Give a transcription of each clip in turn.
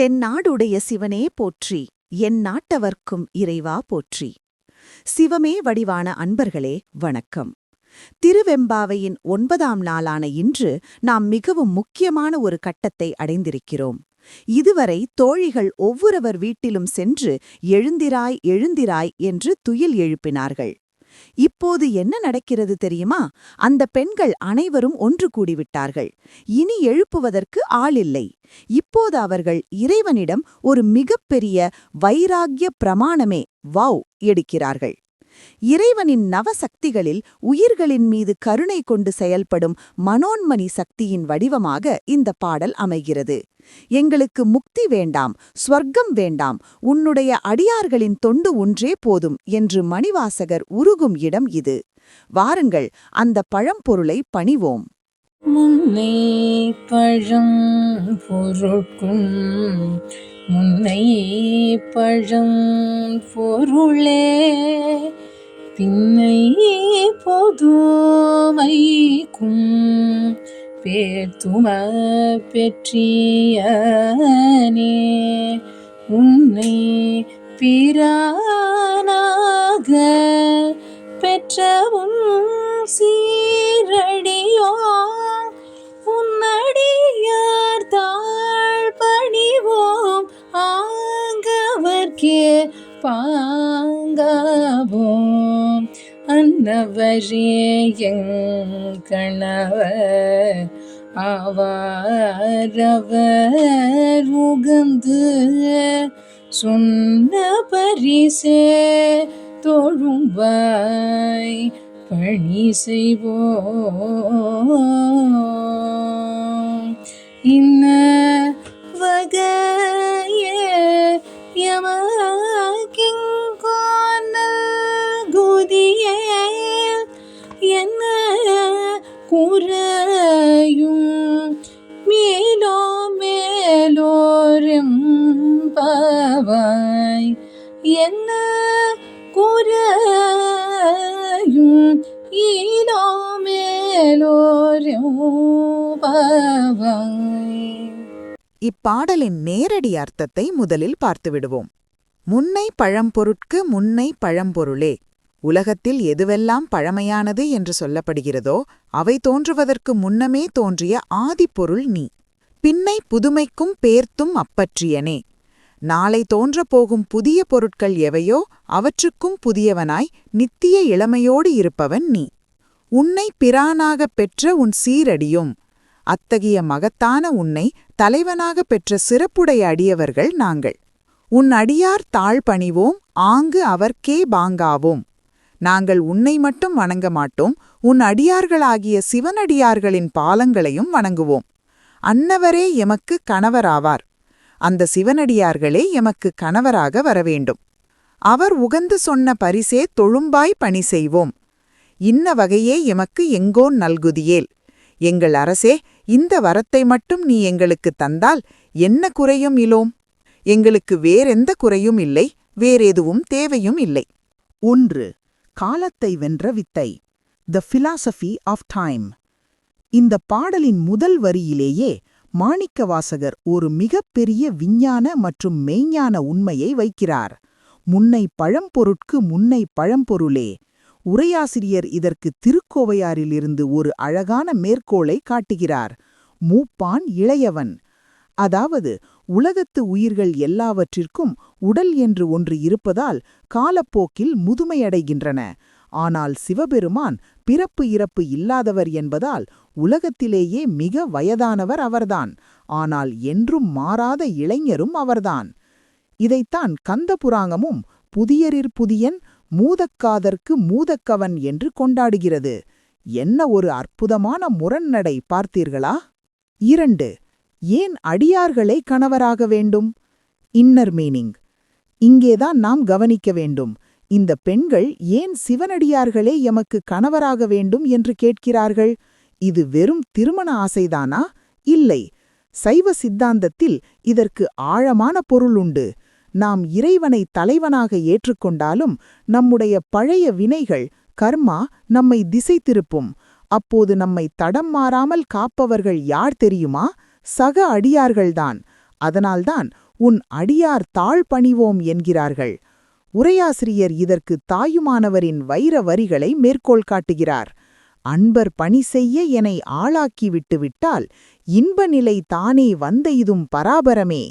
தென்னாடுடைய சிவனே போற்றி என் நாட்டவர்க்கும் இறைவா போற்றி. சிவமே வடிவான அன்பர்களே வணக்கம். திருவெம்பாவையின் ஒன்பதாம் நாளான இன்று நாம் மிகவும் முக்கியமான ஒரு கட்டத்தை அடைந்திருக்கிறோம். இதுவரை தோழிகள் ஒவ்வொருவர் வீட்டிலும் சென்று எழுந்திராய் எழுந்திராய் என்று துயில் எழுப்பினார்கள். இப்போது என்ன நடக்கிறது தெரியுமா? அந்த பெண்கள் அனைவரும் ஒன்று கூடிவிட்டார்கள். இனி எழுப்புவதற்கு ஆளில்லை. இப்போது அவர்கள் இறைவனிடம் ஒரு மிகப்பெரிய வைராக்கிய பிரமாணமே வவ் எடுக்கிறார்கள். இறைவனின் நவசக்திகளில் உயிர்களின் மீது கருணை கொண்டு செயல்படும் மனோன்மணி சக்தியின் வடிவமாக இந்த பாடல் அமைகிறது. எங்களுக்கு முக்தி வேண்டாம் ஸ்வர்க்கம் வேண்டாம் உன்னுடைய அடியார்களின் தொண்டு ஒன்றே போதும் என்று மணிவாசகர் உருகும் இடம் இது. வாருங்கள் அந்த பழம்பொருளை பணிவோம். முன்னை பழம் பொருட்கும் முன்னை பழம் பொருளே பின்னை பொதுமைக்கும் பேர்த்தும பெற்றியனே. உன்னை பிரானாக பெற்றவும் சீரடியோ உன்னடியார் தாழ் பணிவோம் ஆங்கவர்க்கே பா அன்னவரே எங்கணவர் ஆவாரவர் உகந்து சொன்ன பரிசே தொழும்பாய் பணி செய்வோம். இன்ன வகை பவாய். என்ன குறையும் ஈனோ மேலோரும் இப்பாடலின் நேரடி அர்த்தத்தை முதலில் பார்த்துவிடுவோம். முன்னை பழம்பொருட்கு முன்னை பழம்பொருளே. உலகத்தில் எதுவெல்லாம் பழமையானது என்று சொல்லப்படுகிறதோ அவை தோன்றுவதற்கு முன்னமே தோன்றிய ஆதிப்பொருள் நீ. பின்னை புதுமைக்கும் பேர்த்தும் அப்பற்றியனே. நாளை தோன்றப் போகும் புதிய பொருட்கள் எவையோ அவற்றுக்கும் புதியவனாய் நித்திய இளமையோடு இருப்பவன் நீ. உன்னை பிரானாகப் பெற்ற உன் சீரடியும் அத்தகைய மகத்தான உன்னை தலைவனாகப் பெற்ற சிறப்புடைய அடியவர்கள் நாங்கள். உன் அடியார் தாழ் பணிவோம் ஆங்கு அவர்க்கே பாங்காவோம். நாங்கள் உன்னை மட்டும் வணங்க மாட்டோம் உன் அடியார்களாகிய சிவனடியார்களின் பாலங்களையும் வணங்குவோம். அன்னவரே எமக்கு கணவராவார். அந்த சிவனடியார்களே எமக்கு கணவராக வரவேண்டும். அவர் உகந்து சொன்ன பரிசே தொழும்பாய் பணி செய்வோம். இன்ன வகையே எமக்கு எங்கோன் நல்குதியேல். எங்கள் அரசே இந்த வரத்தை மட்டும் நீ எங்களுக்கு தந்தால் என்ன குறையும் இலோம்? எங்களுக்கு வேறெந்த குறையும் இல்லை வேறெதுவும் தேவையும் இல்லை. ஒன்று காலத்தை வென்ற வித்தை. த philosophy ஆஃப் டைம் இந்த பாடலின் முதல் வரியிலேயே மாணிக்கவாசகர் ஒரு மிகப்பெரிய விஞ்ஞான மற்றும் மெய்ஞான உண்மையை வைக்கிறார். முன்னை பழம்பொருட்கு முன்னை பழம்பொருளே. உரையாசிரியர் இதற்கு திருக்கோவையாரிலிருந்து ஒரு அழகான மேற்கோளை காட்டுகிறார். மூப்பான் இளையவன். அதாவது உலகத்து உயிர்கள் எல்லாவற்றிற்கும் உடல் என்று ஒன்று இருப்பதால் காலப்போக்கில் முதுமையடைகின்றன. ஆனால் சிவபெருமான் பிறப்பு இறப்பு இல்லாதவர் என்பதால் உலகத்திலேயே மிக வயதானவர் அவர்தான். ஆனால் என்றும் மாறாத இளைஞரும் அவர்தான். இதைத்தான் கந்தபுராங்கமும் புதியரிற் புதியன் மூதக்காதற்கு மூதக்கவன் என்று கொண்டாடுகிறது. என்ன ஒரு அற்புதமான முரண்நடை பார்த்தீர்களா? இரண்டு ஏன் அடியார்களை கணவராக வேண்டும்? இன்னர் மீனிங் இங்கேதான் நாம் கவனிக்க வேண்டும். இந்த பெண்கள் ஏன் சிவனடியார்களே எமக்கு கணவராக வேண்டும் என்று கேட்கிறார்கள்? இது வெறும் திருமண ஆசைதானா? இல்லை. சைவ சித்தாந்தத்தில் இதற்கு ஆழமான பொருள் உண்டு. நாம் இறைவனை தலைவனாக ஏற்றுக்கொண்டாலும் நம்முடைய பழைய வினைகள் கர்மா நம்மை திசை திருப்பும். அப்போது நம்மை தடம் மாறாமல் காப்பவர்கள் யார் தெரியுமா? சக அடியார்கள்தான். அதனால்தான் உன் அடியார் தாழ் பணிவோம் என்கிறார்கள். உரையாசிரியர் இதற்கு தாயுமானவரின் வைர வரிகளை மேற்கோள் காட்டுகிறார். அன்பர் பணி செய்ய என்னை ஆளாக்கி விட்டுவிட்டால் இன்ப நிலை தானே வந்த இதும் பராபரமே.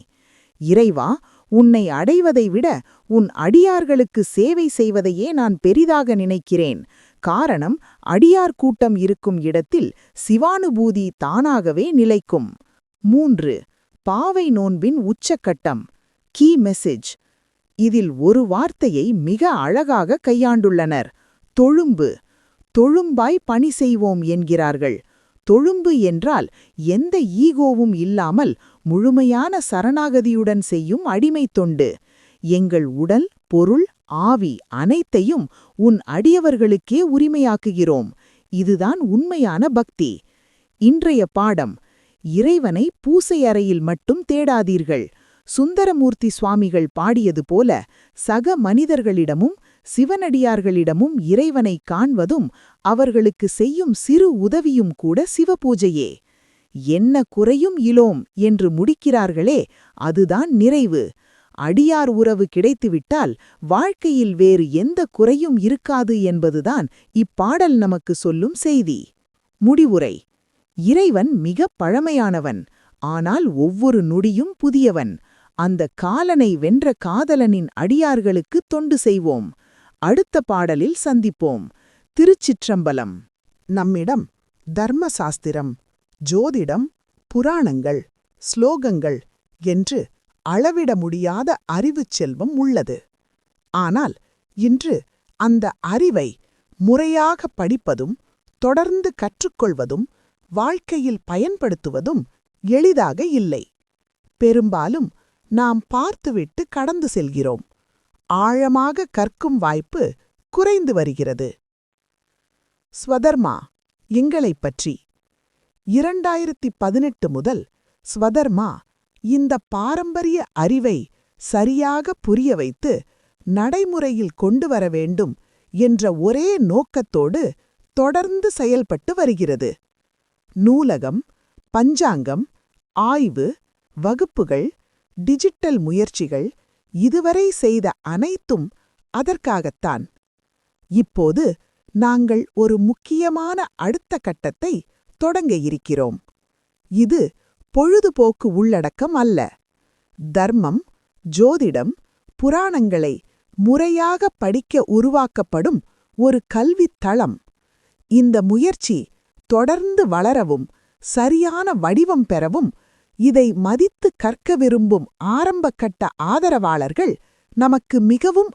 இறைவா உன்னை அடைவதை விட உன் அடியார்களுக்கு சேவை செய்வதையே நான் பெரிதாக நினைக்கிறேன். காரணம் அடியார் கூட்டம் இருக்கும் இடத்தில் சிவானுபூதி தானாகவே நிலைக்கும். மூன்று பாவை நோன்பின் உச்சக்கட்டம். Key message. இதில் ஒரு வார்த்தையை மிக அழகாக கையாண்டுள்ளனர். தொழும்பு. தொழும்பாய் பணி செய்வோம் என்கிறார்கள். தொழும்பு என்றால் எந்த ஈகோவும் இல்லாமல் முழுமையான சரணாகதியுடன் செய்யும் அடிமைத் தொண்டு. எங்கள் உடல் பொருள் ஆவி அனைத்தையும் உன் அடியவர்களுக்கே உரிமையாக்குகிறோம். இதுதான் உண்மையான பக்தி. இன்றைய பாடம் இறைவனை பூசை அறையில் மட்டும் தேடாதீர்கள். சுந்தரமூர்த்தி சுவாமிகள் பாடியது போல சக மனிதர்களிடமும் சிவனடியார்களிடமும் இறைவனை காண்பதும் அவர்களுக்கு செய்யும் சிறு உதவியும் கூட சிவபூஜையே. என்ன குறையும் இலோம் என்று முடிக்கிறார்களே அதுதான் நிறைவு. அடியார் உறவு கிடைத்துவிட்டால் வாழ்க்கையில் வேறு எந்த குறையும் இருக்காது என்பதுதான் இப்பாடல் நமக்கு சொல்லும் செய்தி. முடிவுரை. இறைவன் மிகப் பழமையானவன் ஆனால் ஒவ்வொரு நொடியும் புதியவன். அந்த காலனை வென்ற காதலனின் அடியார்களுக்கு தொண்டு செய்வோம். அடுத்த பாடலில் சந்திப்போம். திருச்சிற்றம்பலம். நம்மிடம் தர்மசாஸ்திரம் ஜோதிடம் புராணங்கள் ஸ்லோகங்கள் என்று அளவிட முடியாத அறிவுச் செல்வம் உள்ளது. ஆனால் இன்று அந்த அறிவை முறையாக படிப்பதும் தொடர்ந்து கற்றுக்கொள்வதும் வாழ்க்கையில் பயன்படுத்துவதும் எளிதாக இல்லை. பெரும்பாலும் நாம் பார்த்துவிட்டு கடந்து செல்கிறோம். ஆழமாக கற்கும் வாய்ப்பு குறைந்து வருகிறது. ஸ்வதர்மா எங்களைப் பற்றி. இரண்டாயிரத்தி பதினெட்டு முதல் ஸ்வதர்மா இந்த பாரம்பரிய அறிவை சரியாக புரிய வைத்து நடைமுறையில் கொண்டு வர வேண்டும் என்ற ஒரே நோக்கத்தோடு தொடர்ந்து செயல்பட்டு வருகிறது. நூலகம் பஞ்சாங்கம் ஆய்வு வகுப்புகள் டிஜிட்டல் முயற்சிகள் இதுவரை செய்த அனைத்தும் அதற்காகத்தான். இப்போது நாங்கள் ஒரு முக்கியமான அடுத்த கட்டத்தை தொடங்க இருக்கிறோம். இது பொழுதுபோக்கு உள்ளடக்கம் அல்ல. தர்மம் ஜோதிடம் புராணங்களை முறையாக படிக்க உருவாக்கப்படும் ஒரு கல்வித் தளம். இந்த முயற்சி தொடர்ந்து வளரவும் சரியான வடிவம் பெறவும் இதை மதித்து கற்க விரும்பும் ஆரம்பக்கட்ட ஆதரவாளர்கள் நமக்கு மிகவும்